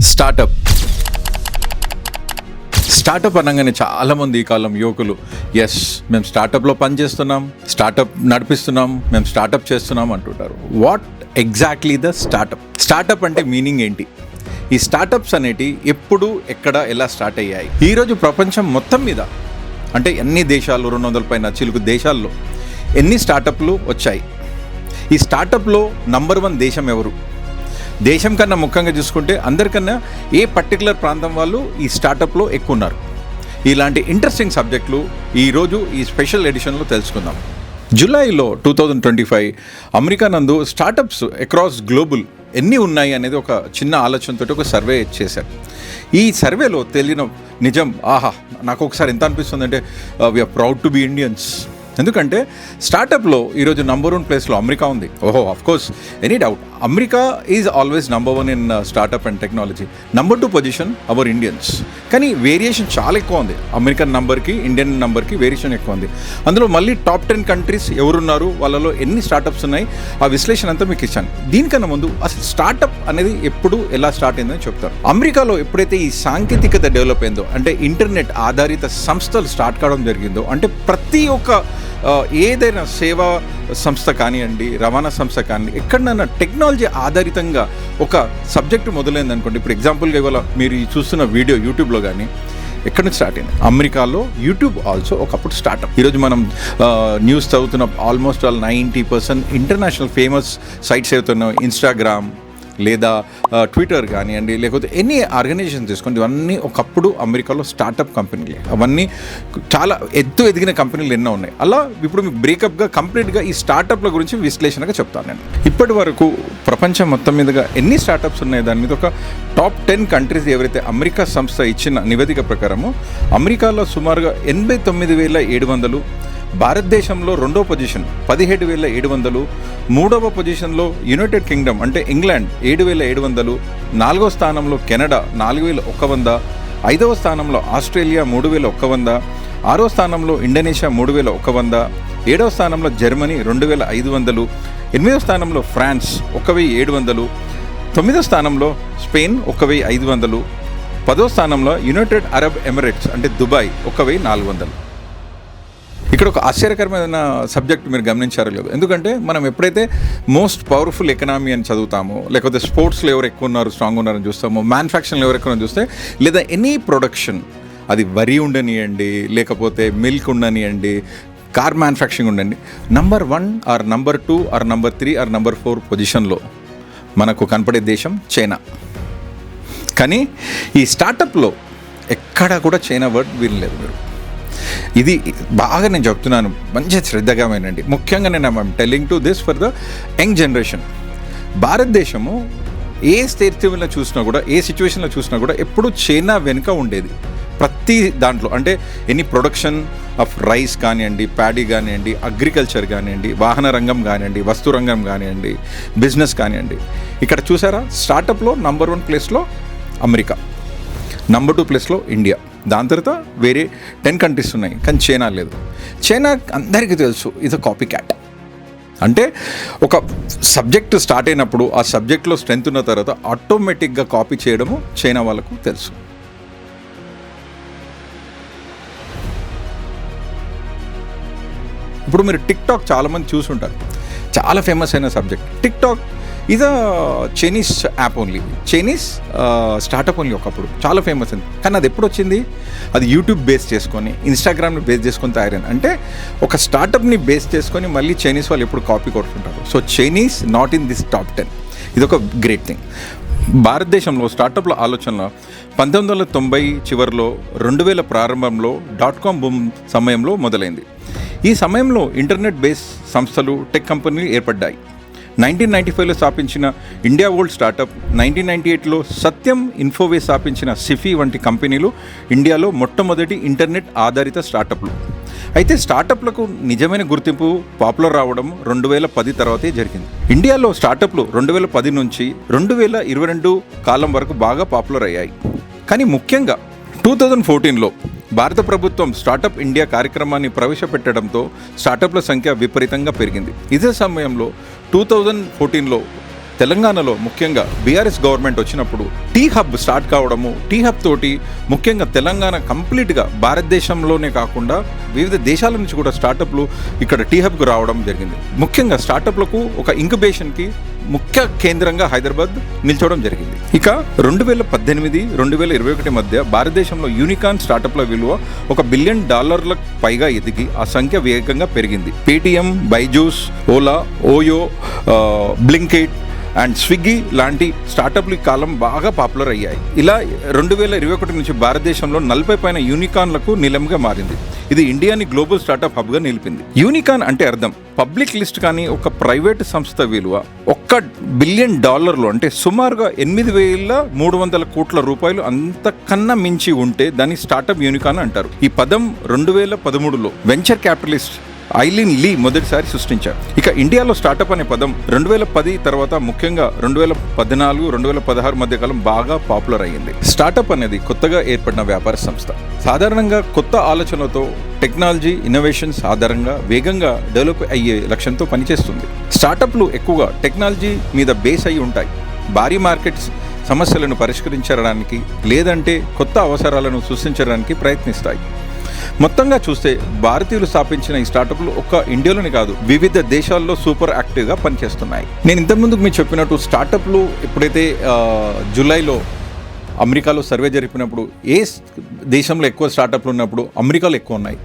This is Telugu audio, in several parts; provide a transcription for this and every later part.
స్టార్టప్ స్టార్టప్ అనగానే చాలామంది ఈ కాలం యువకులు. ఎస్ మేము స్టార్టప్లో పనిచేస్తున్నాం స్టార్టప్ నడిపిస్తున్నాం. మేము స్టార్టప్ చేస్తున్నాం అంటుంటారు. What exactly the startup startup అంటే మీనింగ్ ఏంటి? ఈ స్టార్టప్స్ అనేటి ఎప్పుడు ఎక్కడ ఎలా స్టార్ట్ అయ్యాయి? ఈరోజు ప్రపంచం మొత్తం మీద అంటే ఎన్ని దేశాలు రెండు వందల పైన చిలుకు దేశాల్లో ఎన్ని స్టార్టప్లు వచ్చాయి? ఈ స్టార్టప్లో నంబర్ వన్ దేశం ఎవరు? దేశం కన్నా ముఖ్యంగా చూసుకుంటే అందరికన్నా ఏ పర్టికులర్ ప్రాంతం వాళ్ళు ఈ స్టార్టప్లో ఎక్కువ ఉన్నారు ఇలాంటి ఇంట్రెస్టింగ్ సబ్జెక్టులు ఈరోజు ఈ స్పెషల్ ఎడిషన్లో తెలుసుకుందాం. జూలైలో two thousand twenty five America నందు స్టార్టప్స్ అక్రాస్ గ్లోబల్ ఎన్ని ఉన్నాయి అనేది ఒక చిన్న ఆలోచనతో ఒక సర్వే చేశారు. ఈ సర్వేలో తెలియన నిజం ఆహా నాకు ఒకసారి ఎంత అనిపిస్తుంది అంటే we are proud to be Indians ఎందుకంటే స్టార్టప్లో ఈరోజు నంబర్ వన్ ప్లేస్లో అమెరికా ఉంది. ఓహో of course any doubt America is always number one in startup and technology number two position our Indians కానీ వేరియేషన్ చాలా ఎక్కువ ఉంది. అమెరికన్ నంబర్కి ఇండియన్ నంబర్కి వేరియేషన్ ఎక్కువ ఉంది. అందులో మళ్ళీ టాప్ టెన్ కంట్రీస్ ఎవరున్నారు? వాళ్ళలో ఎన్ని స్టార్టప్స్ ఉన్నాయి? ఆ విశ్లేషణ అంతా మీకు ఇచ్చాను. దీనికన్నా ముందు అసలు స్టార్టప్ అనేది ఎప్పుడు ఎలా స్టార్ట్ అయిందని చెప్తారు అమెరికాలో ఎప్పుడైతే ఈ సాంకేతికత డెవలప్ అయిందో అంటే ఇంటర్నెట్ ఆధారిత సంస్థలు స్టార్ట్ కావడం జరిగిందో అంటే ప్రతి ఒక్క ఏదైనా సేవా సంస్థ కానివ్వండి రవాణా సంస్థ కానివ్వండి ఎక్కడైనా టెక్నాలజీ ఆధారితంగా ఒక సబ్జెక్టు మొదలైంది అనుకోండి ఇప్పుడు ఎగ్జాంపుల్గా ఇవాళ మీరు చూస్తున్న వీడియో యూట్యూబ్లో కానీ ఎక్కడి నుంచి స్టార్ట్ అయింది? అమెరికాలో యూట్యూబ్ ఆల్సో ఒకప్పుడు స్టార్ట్అప్ ఈరోజు మనం న్యూస్ చదువుతున్న almost all ninety percent international famous sites అవుతున్నాం ఇన్స్టాగ్రామ్ లేదా ట్విట్టర్ కానివ్వండి లేకపోతే ఎన్ని ఆర్గనైజేషన్ తీసుకోండి ఇవన్నీ ఒకప్పుడు అమెరికాలో స్టార్టప్ కంపెనీలే అవన్నీ చాలా ఎత్తు ఎదిగిన కంపెనీలు ఎన్నో ఉన్నాయి. అలా ఇప్పుడు మీకు బ్రేకప్గా కంప్లీట్గా ఈ స్టార్టప్ల గురించి విశ్లేషణగా చెప్తాను నేను. ఇప్పటి వరకు ప్రపంచం మొత్తం మీదుగా ఎన్ని స్టార్టప్స్ ఉన్నాయి? దాని మీద ఒక టాప్ టెన్ కంట్రీస్ ఎవరైతే అమెరికా సంస్థ ఇచ్చిన నివేదిక ప్రకారము అమెరికాలో సుమారుగా ఎనభై తొమ్మిది వేల ఏడు వందలు భారతదేశంలో రెండో పొజిషన్ పదిహేడు వేల ఏడు వందలు మూడవ పొజిషన్లో యునైటెడ్ కింగ్డమ్ అంటే ఇంగ్లాండ్ ఏడు వేల ఏడు వందలు నాలుగో స్థానంలో కెనడా నాలుగు వేల ఒక్క వంద ఐదవ స్థానంలో ఆస్ట్రేలియా మూడు వేల ఒక్క వంద ఆరో స్థానంలో ఇండోనేషియా మూడు వేల ఒక్క వంద ఏడవ స్థానంలో జర్మనీ రెండు వేల ఐదు వందలు ఎనిమిదవ స్థానంలో ఫ్రాన్స్ ఒక వెయ్యి ఏడు వందలు తొమ్మిదో స్థానంలో స్పెయిన్ ఒక వెయ్యి ఐదు వందలు పదో స్థానంలో యునైటెడ్ అరబ్ ఎమిరేట్స్ అంటే దుబాయ్ ఒక వెయ్యి నాలుగు వందలు. ఇక్కడ ఒక ఆశ్చర్యకరమైన సబ్జెక్ట్ మీరు గమనించారో లేదు. ఎందుకంటే మనం ఎప్పుడైతే మోస్ట్ పవర్ఫుల్ ఎకనామీ అని చదువుతామో లేకపోతే స్పోర్ట్స్లో ఎవరు ఎక్కువ ఉన్నారు స్ట్రాంగ్ ఉన్నారని చూస్తామో మ్యానుఫ్యాక్చరింగ్లో ఎవరు ఎక్కువ చూస్తే లేదా ఎనీ ప్రొడక్షన్ అది వరి ఉండనియండి లేకపోతే మిల్క్ ఉండనియండి కార్ మ్యానుఫ్యాక్చరింగ్ ఉండండి number one or number two or number three or number four పొజిషన్లో మనకు కనపడే దేశం చైనా. కానీ ఈ స్టార్టప్లో ఎక్కడా కూడా చైనా వర్డ్ వినలేదు మీరు. ఇది బాగా నేను చెప్తున్నాను మంచి శ్రద్ధగా వినండి ముఖ్యంగా నేను I'm telling to this for the young generation భారతదేశము ఏ స్థితిలో చూసినా కూడా ఏ సిచ్యువేషన్లో చూసినా కూడా ఎప్పుడు చైనా వెనుక ఉండేది. ప్రతి దాంట్లో అంటే ఎనీ ప్రొడక్షన్ ఆఫ్ రైస్ కానివ్వండి ప్యాడీ కానివ్వండి అగ్రికల్చర్ కానివ్వండి వాహన రంగం కానివ్వండి వస్తు రంగం కానివ్వండి బిజినెస్ కానివ్వండి. ఇక్కడ చూసారా స్టార్టప్లో నంబర్ వన్ ప్లేస్లో అమెరికా నంబర్ టూ ప్లేస్లో ఇండియా. దాని తర్వాత వేరే టెన్ కంట్రీస్ ఉన్నాయి కానీ చైనా లేదు. చైనా అందరికీ తెలుసు ఇది కాపీ క్యాట్. అంటే ఒక సబ్జెక్ట్ స్టార్ట్ అయినప్పుడు ఆ సబ్జెక్ట్లో స్ట్రెంత్ ఉన్న తర్వాత ఆటోమేటిక్గా కాపీ చేయడము చైనా వాళ్ళకు తెలుసు. ఇప్పుడు మీరు టిక్ టాక్ చాలామంది చూసుంటారు. చాలా ఫేమస్ అయిన సబ్జెక్ట్. టిక్ టాక్ ఇది Chinese app only Chinese startup only ఒకప్పుడు. చాలా ఫేమస్ అయింది కానీ అది ఎప్పుడు వచ్చింది? అది యూట్యూబ్ బేస్ చేసుకొని ఇన్స్టాగ్రామ్ని బేస్ చేసుకొని తయారైంది. అంటే ఒక స్టార్టప్ని బేస్ చేసుకొని మళ్ళీ చైనీస్ వాళ్ళు ఎప్పుడు copy కొడుతుంటారు. So Chinese not in this top ten ఇది ఒక గ్రేట్ థింగ్ భారతదేశంలో స్టార్టప్ల ఆలోచన పంతొమ్మిది వందల తొంభై చివరిలో రెండు వేల ప్రారంభంలో డాట్ కామ్ బూమ్ సమయంలో మొదలైంది. ఈ సమయంలో ఇంటర్నెట్ బేస్ సంస్థలు టెక్ కంపెనీలు ఏర్పడ్డాయి. నైన్టీన్ నైంటీ ఫైవ్లో స్థాపించిన India world startup nineteen ninety ఎయిట్లో సత్యం ఇన్ఫోవే స్థాపించిన సిఫీ వంటి కంపెనీలు ఇండియాలో మొట్టమొదటి ఇంటర్నెట్ ఆధారిత స్టార్టప్లు. అయితే స్టార్టప్లకు నిజమైన గుర్తింపు పాపులర్ రావడం రెండు వేల పది తర్వాతే జరిగింది. ఇండియాలో స్టార్టప్లు రెండు వేల పది నుంచి రెండు వేల ఇరవై రెండు కాలం వరకు బాగా పాపులర్ అయ్యాయి. కానీ ముఖ్యంగా టూ థౌజండ్ ఫోర్టీన్లో భారత ప్రభుత్వం స్టార్టప్ ఇండియా కార్యక్రమాన్ని ప్రవేశపెట్టడంతో స్టార్టప్ల సంఖ్య విపరీతంగా పెరిగింది. ఇదే సమయంలో టూ థౌజండ్ ఫోర్టీన్లో తెలంగాణలో ముఖ్యంగా బీఆర్ఎస్ గవర్నమెంట్ వచ్చినప్పుడు టీ హబ్ స్టార్ట్ కావడము టీ హబ్ తోటి ముఖ్యంగా తెలంగాణ కంప్లీట్గా భారతదేశంలోనే కాకుండా వివిధ దేశాల నుంచి కూడా స్టార్టప్లు ఇక్కడ టీ హబ్కు రావడం జరిగింది. ముఖ్యంగా స్టార్టప్లకు ఒక ఇంక్యుబేషన్కి ముఖ్య కేంద్రంగా హైదరాబాద్ నిల్చోవడం జరిగింది. ఇక రెండు వేల పద్దెనిమిది రెండు వేల ఇరవై ఒకటి మధ్య భారతదేశంలో యూనికాన్ స్టార్టప్ల విలువ ఒక బిలియన్ డాలర్లకు పైగా ఎదిగి ఆ సంఖ్య వేగంగా పెరిగింది. Paytm Byju's Ola OYO Blinkit and Swiggy లాంటి స్టార్టప్లు ఈ కాలం బాగా పాపులర్ అయ్యాయి. ఇలా రెండు వేల ఇరవై ఒకటి నుంచి భారతదేశంలో నలభై పైన యూనికాన్లకు నిలంగా మారింది. ఇది ఇండియాని గ్లోబల్ స్టార్టప్ హబ్గా నిలిపింది. యూనికాన్ అంటే అర్థం పబ్లిక్ లిస్ట్ కానీ ఒక ప్రైవేట్ సంస్థ విలువ. ఒక్క బిలియన్ డాలర్లు అంటే సుమారుగా ఎనిమిది వేల మూడు వందల కోట్ల రూపాయలు అంతకన్నా మించి ఉంటే దాన్ని స్టార్టప్ యూనికాన్ అంటారు. ఈ పదం రెండు వేల పదమూడులో వెంచర్ క్యాపిటలిస్ట్ ఐలిన్ లీ మొదటిసారి సృష్టించారు. ఇక ఇండియాలో స్టార్టప్ అనే పదం రెండు వేల పది తర్వాత ముఖ్యంగా రెండు వేల పద్నాలుగు రెండు వేల పదహారు మధ్య కాలం బాగా పాపులర్ అయ్యింది. స్టార్టప్ అనేది కొత్తగా ఏర్పడిన వ్యాపార సంస్థ. సాధారణంగా కొత్త ఆలోచనలతో టెక్నాలజీ ఇన్నోవేషన్స్ ఆధారంగా వేగంగా డెవలప్ అయ్యే లక్ష్యంతో పనిచేస్తుంది. స్టార్టప్లు ఎక్కువగా టెక్నాలజీ మీద బేస్ అయి ఉంటాయి. భారీ మార్కెట్స్ సమస్యలను పరిష్కరించడానికి లేదంటే కొత్త అవసరాలను సృష్టించడానికి ప్రయత్నిస్తాయి. మొత్తంగా చూస్తే భారతీయులు స్థాపించిన ఈ స్టార్టప్లు ఒక్క ఇండియాలోనే కాదు వివిధ దేశాల్లో సూపర్ యాక్టివ్గా పనిచేస్తున్నాయి. నేను ఇంతకుముందుకు మీకు చెప్పినట్టు స్టార్టప్లు ఎప్పుడైతే జూలైలో అమెరికాలో సర్వే జరిపినప్పుడు ఏ దేశంలో ఎక్కువ స్టార్టప్లు ఉన్నప్పుడు అమెరికాలో ఎక్కువ ఉన్నాయి.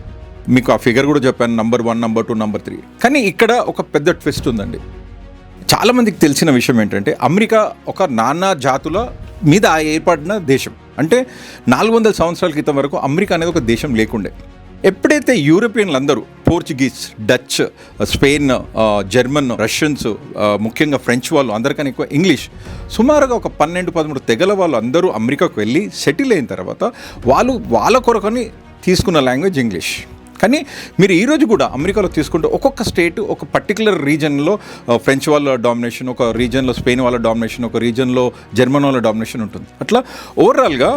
మీకు ఆ ఫిగర్ కూడా చెప్పాను number one number two number three. కానీ ఇక్కడ ఒక పెద్ద ట్విస్ట్ ఉందండి. చాలామందికి తెలిసిన విషయం ఏంటంటే అమెరికా ఒక నానా జాతుల మీద ఏర్పడిన దేశం. అంటే నాలుగు వందల సంవత్సరాల క్రితం వరకు అమెరికా అనేది ఒక దేశం లేకుండే. ఎప్పుడైతే యూరోపియన్లు అందరూ Portuguese Dutch Spain German Russians ముఖ్యంగా ఫ్రెంచ్ వాళ్ళు అందరికన్నా ఎక్కువ ఇంగ్లీష్ సుమారుగా ఒక పన్నెండు పదమూడు తెగల వాళ్ళు అందరూ అమెరికాకు వెళ్ళి సెటిల్ అయిన తర్వాత వాళ్ళు వాళ్ళ కొరకని తీసుకున్న లాంగ్వేజ్ ఇంగ్లీష్. కానీ మీరు ఈరోజు కూడా అమెరికాలో తీసుకుంటే ఒక్కొక్క స్టేట్ ఒక పర్టికులర్ రీజన్లో ఫ్రెంచ్ వాళ్ళ డామినేషన్ ఒక రీజన్లో స్పెయిన్ వాళ్ళ డామినేషన్ ఒక రీజన్లో జర్మన్ వాళ్ళ డామినేషన్ ఉంటుంది. అట్లా ఓవరాల్గా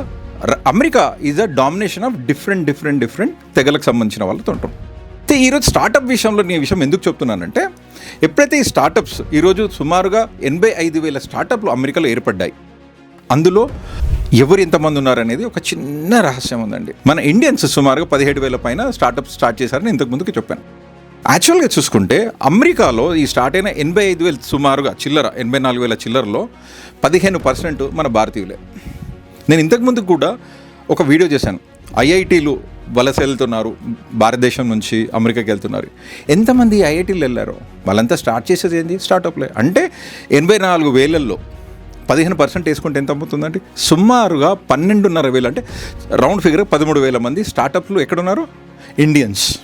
America is a domination of different different different తెగలకు సంబంధించిన వాళ్ళతో ఉంటాం అయితే ఈరోజు స్టార్టప్ విషయంలో నేను ఈ విషయం ఎందుకు చెప్తున్నానంటే ఎప్పుడైతే ఈ స్టార్టప్స్ ఈరోజు సుమారుగా ఎనభై ఐదు వేల స్టార్టప్లు అమెరికాలో ఏర్పడ్డాయి అందులో ఎవరు ఎంతమంది ఉన్నారనేది ఒక చిన్న రహస్యం ఉందండి. మన ఇండియన్స్ సుమారుగా పదిహేడు వేల పైన స్టార్టప్ స్టార్ట్ చేశారని ఇంతకు ముందుకు చెప్పాను. యాక్చువల్గా చూసుకుంటే అమెరికాలో ఈ స్టార్ట్ అయిన ఎనభై ఐదు వేలు సుమారుగా చిల్లర ఎనభై నాలుగు వేల చిల్లరలో పదిహేను పర్సెంట్ మన భారతీయులే. నేను ఇంతకుముందు కూడా ఒక వీడియో చేశాను. ఐఐటీలు వలస వెళ్తున్నారు భారతదేశం నుంచి అమెరికాకి వెళ్తున్నారు. ఎంతమంది ఐఐటీలు వెళ్ళారో? వాళ్ళంతా స్టార్ట్ చేసేది ఏంది? స్టార్టప్లే. అంటే ఎనభై నాలుగు వేలల్లో పదిహేను పర్సెంట్ వేసుకుంటే ఎంత అమ్ముతుందండి? సుమారుగా పన్నెండున్నర వేలు అంటే రౌండ్ ఫిగర్ పదమూడు వేల మంది స్టార్టప్లు ఎక్కడున్నారు? ఇండియన్స్.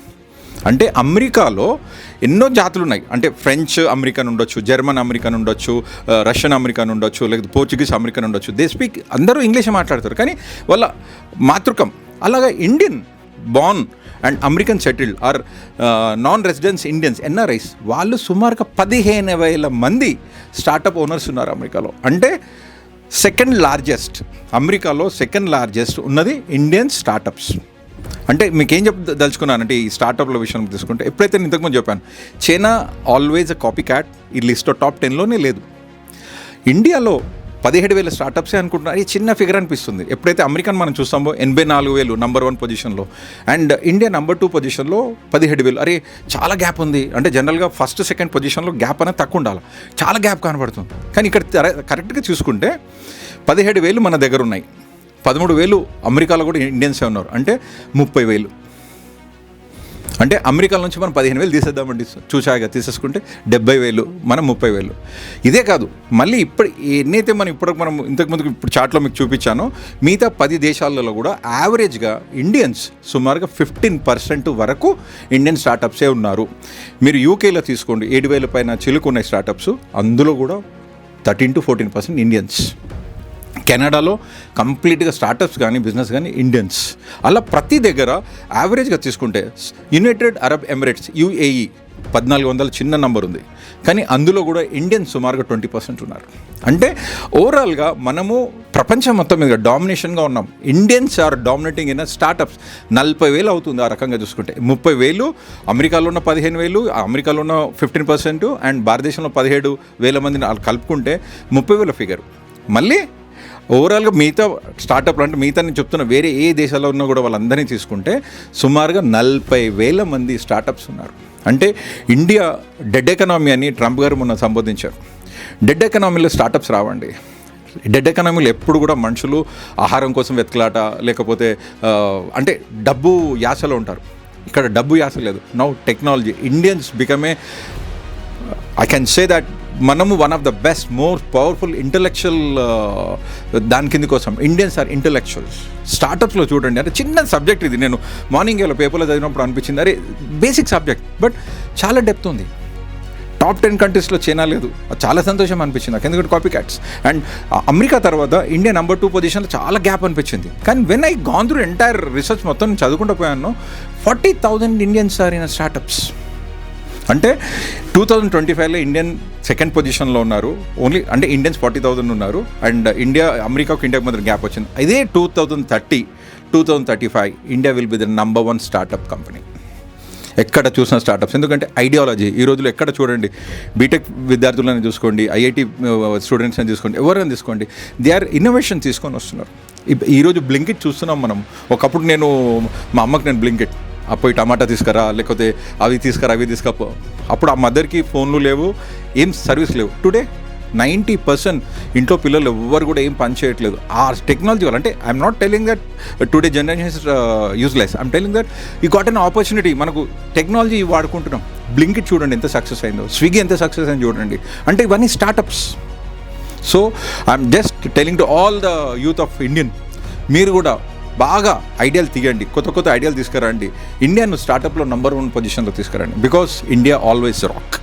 అంటే అమెరికాలో ఎన్నో జాతులు ఉన్నాయి. అంటే ఫ్రెంచ్ అమెరికన్ ఉండొచ్చు జర్మన్ అమెరికన్ ఉండొచ్చు రష్యన్ అమెరికన్ ఉండొచ్చు లేకపోతే పోర్చుగీస్ అమెరికన్ ఉండొచ్చు. దే స్పీక్ అందరూ ఇంగ్లీష్ మాట్లాడతారు. కానీ వాళ్ళ మాతృకం అలాగా Indian born and American settled or non residence Indians NRIs వాళ్ళు సుమారుగా పదిహేను వేల మంది స్టార్టప్ ఓనర్స్ ఉన్నారు అమెరికాలో. అంటే సెకండ్ లార్జెస్ట్ అమెరికాలో సెకండ్ లార్జెస్ట్ ఉన్నది ఇండియన్ స్టార్టప్స్ అంటే మీకు ఏం చెప్ దలుచుకున్నానంటే ఈ స్టార్టప్ల విషయం తీసుకుంటే ఎప్పుడైతే నేను ఇంతకుముందు చెప్పాను China always a copy cat ఈ లిస్ట్లో టాప్ టెన్లోనే లేదు. ఇండియాలో పదిహేడు వేల స్టార్టప్సే అనుకుంటున్నారు? ఇది చిన్న ఫిగర్ అనిపిస్తుంది. ఎప్పుడైతే అమెరికన్ మనం చూస్తామో ఎనభై నాలుగు వేలు నంబర్ వన్ పొజిషన్లో అండ్ ఇండియా నంబర్ టూ పొజిషన్లో పదిహేడు వేలు. అరే చాలా గ్యాప్ ఉంది. అంటే జనరల్గా ఫస్ట్ సెకండ్ పొజిషన్లో గ్యాప్ అనేది తక్కువ ఉండాలి. చాలా గ్యాప్ కనబడుతుంది. కానీ ఇక్కడ కరెక్ట్గా చూసుకుంటే పదిహేడు వేలు మన దగ్గర ఉన్నాయి. పదమూడు వేలు అమెరికాలో కూడా ఇండియన్సే ఉన్నారు. అంటే ముప్పై వేలు. అంటే అమెరికా నుంచి మనం పదిహేను వేలు తీసేద్దామండి. చూసాగా తీసేసుకుంటే డెబ్బై వేలు మనం ముప్పై వేలు. ఇదే కాదు మళ్ళీ ఇప్పుడు ఎన్నైతే మనం ఇప్పుడు మనం ఇంతకుముందు ఇప్పుడు చాట్లో మీకు చూపించానో మిగతా పది దేశాలలో కూడా యావరేజ్గా ఇండియన్స్ సుమారుగా ఫిఫ్టీన్ పర్సెంట్ వరకు ఇండియన్ స్టార్టప్సే ఉన్నారు. మీరు యూకేలో తీసుకోండి ఏడు వేల పైన చిలుకున్న స్టార్టప్స్ అందులో కూడా thirteen to fourteen percent Indians. కెనడాలో కంప్లీట్గా స్టార్టప్స్ కానీ బిజినెస్ కానీ ఇండియన్స్. అలా ప్రతి దగ్గర యావరేజ్గా తీసుకుంటే యునైటెడ్ అరబ్ ఎమిరేట్స్ యుఏఈ పద్నాలుగు వందల చిన్న నంబర్ ఉంది. కానీ అందులో కూడా ఇండియన్ సుమారుగా ట్వంటీ పర్సెంట్ ఉన్నారు. అంటే ఓవరాల్గా మనము ప్రపంచం మొత్తం మీద డామినేషన్గా ఉన్నాం. Indians are dominating in startups. నలభై వేలు అవుతుంది ఆ రకంగా చూసుకుంటే. ముప్పై వేలు అమెరికాలో ఉన్న పదిహేను వేలు అమెరికాలో ఉన్న ఫిఫ్టీన్ పర్సెంట్ అండ్ భారతదేశంలో పదిహేడు వేల మందిని వాళ్ళు కలుపుకుంటే ముప్పై వేల ఫిగర్. మళ్ళీ ఓవరాల్గా మిగతా స్టార్టప్లు అంటే మిగతా నేను చెప్తున్న వేరే ఏ దేశాల్లో ఉన్నా కూడా వాళ్ళందరినీ తీసుకుంటే సుమారుగా నలభై వేల మంది స్టార్టప్స్ ఉన్నారు. అంటే ఇండియా డెడ్ ఎకనామీ అని ట్రంప్ గారు మొన్న సంబోధించారు. డెడ్ ఎకనామీలో స్టార్టప్స్ రావండి. డెడ్ ఎకనామీలో ఎప్పుడు కూడా మనుషులు ఆహారం కోసం వెతకలాట లేకపోతే అంటే డబ్బు యాసలో ఉంటారు. ఇక్కడ డబ్బు యాస లేదు. Now technology Indians became I can say that మనము one of the best more powerful intellectual దాని కింద కోసం ఇండియన్స్ ఆర్ ఇంటలెక్చువల్స్ స్టార్టప్స్లో చూడండి అంటే చిన్న సబ్జెక్ట్ ఇది. నేను మార్నింగ్ ఏలో పేపర్లో చదివినప్పుడు అనిపించింది అరే బేసిక్ సబ్జెక్ట్ బట్ చాలా డెప్త్ ఉంది. టాప్ టెన్ కంట్రీస్లో చైనా లేదు. అది చాలా సంతోషం అనిపించింది. నాకు ఎందుకంటే కాపీ క్యాట్స్ అండ్ అమెరికా తర్వాత ఇండియా నెంబర్ టూ పొజిషన్లో చాలా గ్యాప్ అనిపించింది. కానీ when I gone through entire research మొత్తం నేను చదువుకుంటూ పోయాను forty thousand Indians are in startups అంటే టూ థౌజండ్ ట్వంటీ ఫైవ్లో ఇండియన్ సెకండ్ పొజిషన్లో ఉన్నారు. ఓన్లీ అంటే ఇండియన్స్ ఫార్టీ థౌసండ్ ఉన్నారు. అండ్ ఇండియా అమెరికాకు ఇండియాకి మధ్య గ్యాప్ వచ్చింది. ఇదే two thousand thirty two thousand thirty five India will be the number one startup company ఎక్కడ చూసిన స్టార్టప్స్ ఎందుకంటే ఐడియాలజీ ఈ రోజుల్లో ఎక్కడ చూడండి బీటెక్ విద్యార్థులను చూసుకోండి ఐఐటి స్టూడెంట్స్ని తీసుకోండి ఎవరైనా తీసుకోండి దే ఆర్ ఇన్నోవేషన్ తీసుకొని వస్తున్నారు. ఈరోజు బ్లింకిట్ చూస్తున్నాం మనం. ఒకప్పుడు నేను మా అమ్మకి నేను బ్లింకెట్ అప్పుడు టమాటా తీసుకురా లేకపోతే అవి తీసుకురా అవి తీసుకపో అప్పుడు ఆ మదర్కి ఫోన్లు లేవు ఏం సర్వీస్ లేవు. టుడే నైంటీ పర్సెంట్ ఇంట్లో పిల్లలు ఎవ్వరు కూడా ఏం పని చేయట్లేదు. ఆ టెక్నాలజీ వల్ల అంటే I'm not telling that today generation is useless I'm telling that ఈ గాట్ అన్ ఆపర్చునిటీ మనకు టెక్నాలజీ వాడుకుంటున్నాం. బ్లింకిట్ చూడండి ఎంత సక్సెస్ అయిందో. స్విగ్గీ ఎంత సక్సెస్ అయిందో చూడండి. అంటే ఇవన్నీ startups so I'm just telling to all the youth of Indian మీరు కూడా బాగా ఐడియాలు తీయండి. కొత్త కొత్త ఐడియాలు తీసుకురండి. ఇండియాను స్టార్టప్లో నంబర్ వన్ పొజిషన్లో తీసుకురండి. Because India always rock